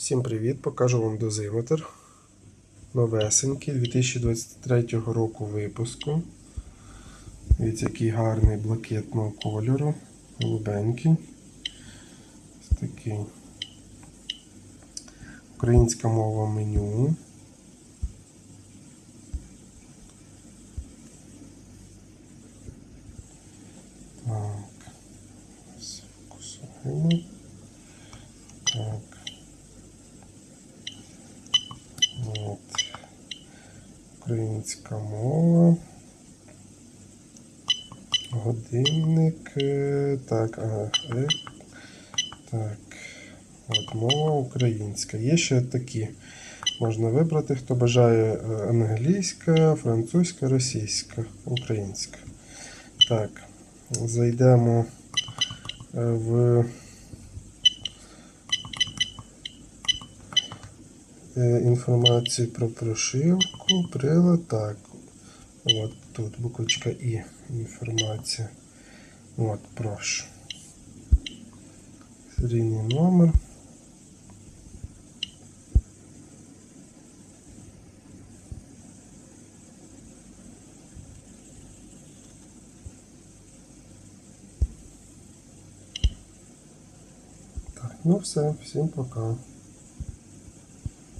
Всім привіт! Покажу вам дозиметр. Новесенький 2023 року випуску. Дивіться, який гарний блакитного кольору. Голубенький. Ось такий. Українська мова меню. Так. Ось Фокусуємо. Українська мова. Годинник. е, Так, ага. е, Так. От мова українська. Є ще такі. Можна вибрати, хто бажає е, англійська, французька, російська, українська. Так. Зайдемо в інформацію про прошивку, прилад. Так. От тут буквочка І. Інформація. От, прошу. Серійний номер. Так, ну все, всім пока.